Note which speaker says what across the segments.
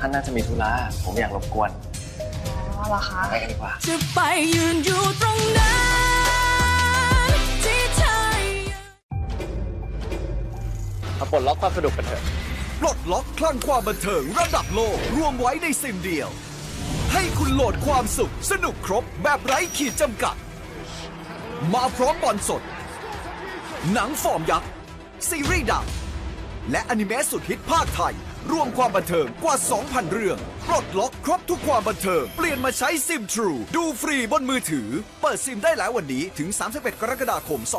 Speaker 1: ท่านน่าจะมีธุระผมอยากรบกวน
Speaker 2: อ๋อเหรอคะ
Speaker 1: ไปกันดีกว่า
Speaker 3: จะไปยืนอยู่ตรงนั้นที่เธอ
Speaker 1: มาปลดล็อกความสนุกกันเถอะ
Speaker 4: ปลดล็อกคลั่งความบันเทิงระดับโลก รวมไว้ในซิมเดียว ให้คุณโหลดความสุข สนุกครบแบบไร้ขีดจำกัด มาพร้อมบอลสด หนังฟอร์มยักษ์ ซีรีส์ดังและอนิเมะสุดฮิตภาคไทย รวมความบันเทิงกว่า 2,000 เรื่อง ปลดล็อกครบทุกความบันเทิง เปลี่ยนมาใช้ซิมทรูดูฟรีบนมือถือ เปิดซิมได้แล้ววันนี้ถึง 31 กรกฎาคม 2565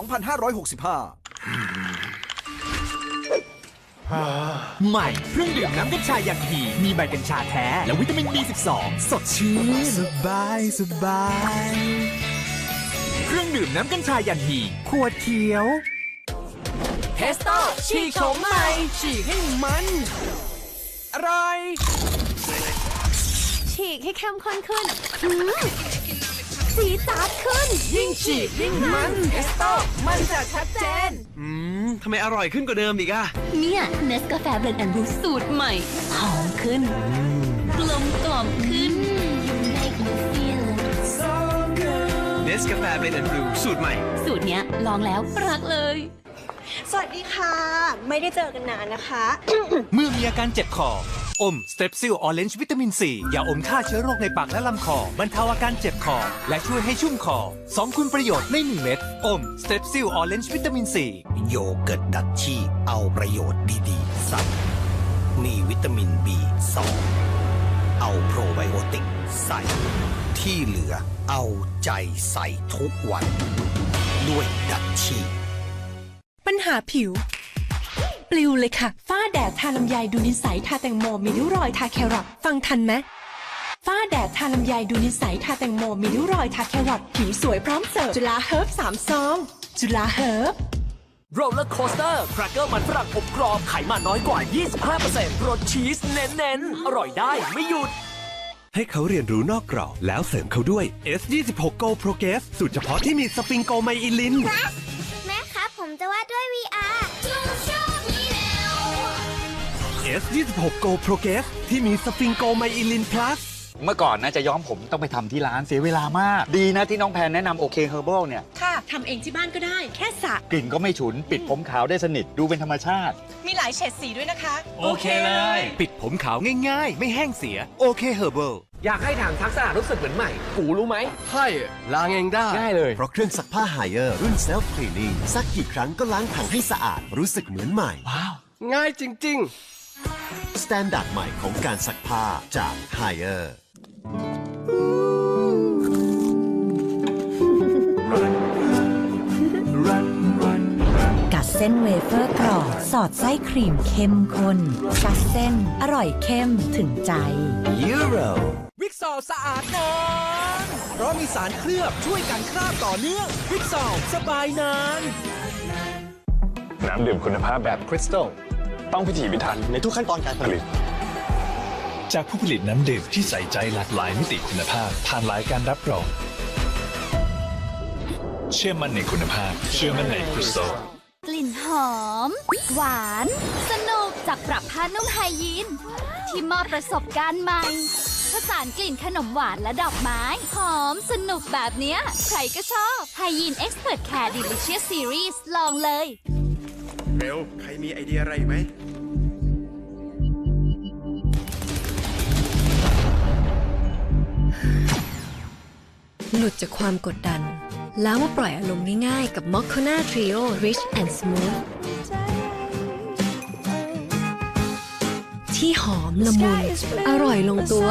Speaker 5: ใหม่เครื่องดื่มน้ำกัญชาอย่างดีมีใบกัญชาแท้ และวิตามิน B12 สดชื่นสบายสบายเครื่องดื่มน้ำกัญชาอย่างดีขวดเขียว
Speaker 3: เทสโต้ฉีกโฉมใหม่
Speaker 5: ฉีกให้มัน อร่อย
Speaker 2: ฉีกให้เข้มข้นขึ้นหืมสีจัดขึ้น
Speaker 3: ยิ่งฉีกยิ่งมันเทสโต้มันจะชัดเจน
Speaker 6: อืมทำไมอร่อยขึ้นกว่าเดิมอีกอะ
Speaker 7: เนี่ยเนสกาแฟเบลนด์แอนด์บรูสูตรใหม่ หอมขึ้น กลมกล่อมขึ้น You make me feel
Speaker 6: เนสกาแฟเบนแอนด์บลูสูตรใหม่
Speaker 7: สูตรเนี้ยลองแล้วรักเลย
Speaker 2: สวัสดีค่ะ ไม่ได้เจอกันนานนะคะ
Speaker 5: เมื่อมีอาการเจ็บคอ อมสเตปซิลออเรนจ์วิตามินซียาอมฆ่าเชื้อโรคในปากและลำคอบรรเทาอาการเจ็บคอ และช่วยให้ชุ่มคอ สองคุณประโยชน์ในหนึ่งเม็ด อมสเตปซิลออเรนจ์วิตามินซี
Speaker 8: โยเกิร์ตดัชชี่เอาประโยชน์ดีๆใส่มีวิตามิน B2 เอาโปรไบโอติกใส่ ที่เหลือเอาใจใส่ทุกวัน ด้วยดัชชี่
Speaker 9: ปัญหาผิว ปลิวเลยค่ะ ฝ้าแดดทาลำไยดูนิสัยทาแตงโมมีริ้วรอยทาแครอทฟังทันไหมฝ้าแดดทาลำไยดูนิสัยทาแตงโมมีริ้วรอยทาแครอทผิวสวยพร้อมเสิร์ฟจุฬาเฮิร์บสามซองจุฬาเฮิร์บ
Speaker 5: โรลเลอร์โคสเตอร์ครกเกอร์มันฝรั่งอบกรอบ ไขมันน้อยกว่า 25%รสชีสเน้นๆ อร่อยได้ไม่หยุด
Speaker 10: ให้เขาเรียนรู้นอกกรอบ แล้วเสริมเขาด้วย S26 Go Progress สูตรเฉพาะที่มีสปริงโกไมอิลิน S26 Go Progress ที่มีสปริงโกไมอิลิน plus
Speaker 1: เมื่อก่อนนะจะย้อมผมต้องไปทำที่ร้านเสียเวลามาก ดีนะที่น้องแพนแนะนำโอเคเฮอร์ a l เนี่ย
Speaker 9: ค่ะทำเองที่บ้านก็ได้ แค่สระ
Speaker 1: กลิ่นก็ไม่ฉุน ปิดผมขาวได้สนิทดูเป็นธรรมชาติ
Speaker 9: มีหลายเฉดสีด้วยนะคะ
Speaker 5: โอเคเลย ปิดผมขาวง่าย ๆ ไม่แห้งเสียโอเคเฮอร์เบิล
Speaker 6: อยากให้ถังทักษะรู้สึกเหมือนใหม่ กูรู้ไหม
Speaker 4: ใช่ล้างเองได้
Speaker 6: ง่ายเลย
Speaker 10: เพราะเครื่องซักผ้าไฮเออร์รุ่น Self Cleaning ซักกี่ครั้งก็ล้างถังให้สะอาดรู้สึกเหมือนใหม่
Speaker 4: ง่ายจริง
Speaker 10: สแตนดาร์ดใหม่ของการซักผ้าจาก Higher
Speaker 3: กัดเส้นเวเฟอร์กรอบสอดไส้ครีมเข้มข้นกัดเส้นอร่อยเข้มถึงใจ
Speaker 10: Euro
Speaker 5: วิกซอลสะอาดนานเพราะมีสารเคลือบช่วยกันคราบต่อเนื่องวิกซอลสบายนาน
Speaker 11: น้ำดื่มคุณภาพแบบคริสตัล ต้องพิถีพิถันในทุกขั้นตอนการผลิต จากผู้ผลิตน้ำดื่มที่ใส่ใจหลากหลายมิติคุณภาพผ่านหลายการรับรอง เชื่อมั่นในคุณภาพ เชื่อมั่นในคริสตัล
Speaker 7: กลิ่นหอม หวาน สนุกจากปรับผ้านุ่มไฮยีนที่มอบประสบการณ์ใหม่ผสานกลิ่นขนมหวานและดอกไม้ หอมสนุกแบบเนี้ย ใครก็ชอบไฮยีน Expert Care Delicious Series ลองเลย
Speaker 11: เร็วใครมีไอเดียอะไรไหม
Speaker 9: หลุดจากความกดดัน แล้วมาปล่อยอารมณ์ง่ายๆ กับ m o c c a n a Trio Rich and Smooth ที่หอมละมุน อร่อยลงตัว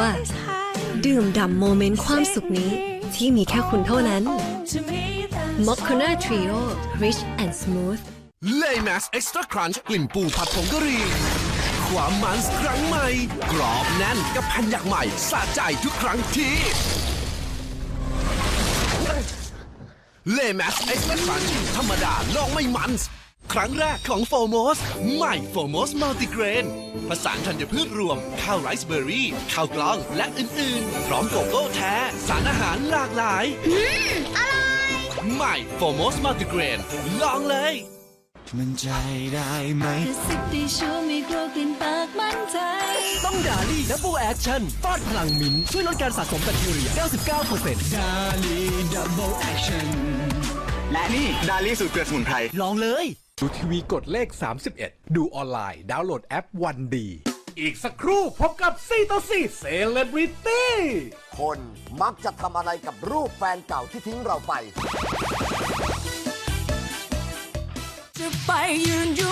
Speaker 9: ดื่มด่ำโมเมนต์ความสุขนี้ที่มีแค่คุณเท่านั้น m o c c a n a Trio Rich and Smooth
Speaker 4: ๆ l a y m a s Extra Crunch กลิ่นปูผัดผงกะหรี่ความมันส์ครั้งใหม่ กรอบแน่นกับแผ่นอยากใหม่สะใจทุกครั้งที่เลมัสเอ็กซ์เพรสฟันธรรมดาลองไม่มันส์ครั้งแรกของโฟโมสใหม่โฟโมสมัลติเกรนผสานธัญพืชรวม ข้าวไรซ์เบอร์รี่ ข้าวกล้องและอื่น ๆ พร้อมโกโก้แท้ สารอาหารหลากหลายใหม่โฟโมสมัลติเกรนลองเลย
Speaker 12: มันใจได้ไหม
Speaker 13: กระซิบได้ชัวร์ไม่กลัวกลิ่นปากมั่นใจ
Speaker 14: ต้องดาลี่ดับเบิลแอคชั่นฟาดพลังมิ้นท์ช่วยลดการสะสมแบคทีเรีย 99%
Speaker 12: ดาลีดับเบิลแอคชั่น
Speaker 15: และนี่ ดาลี่สูตรเกลือสมุนไพร
Speaker 14: ลองเลย
Speaker 16: ดูทีวีกดเลข 31 ดูออนไลน์ ดาวน์โหลดแอปวันดีอีกสักครู่พบกับ4ต่อ4เซเลบริตี้
Speaker 17: คนมักจะทำอะไรกับรูปแฟนเก่าที่ทิ้งเราไป
Speaker 13: fire and you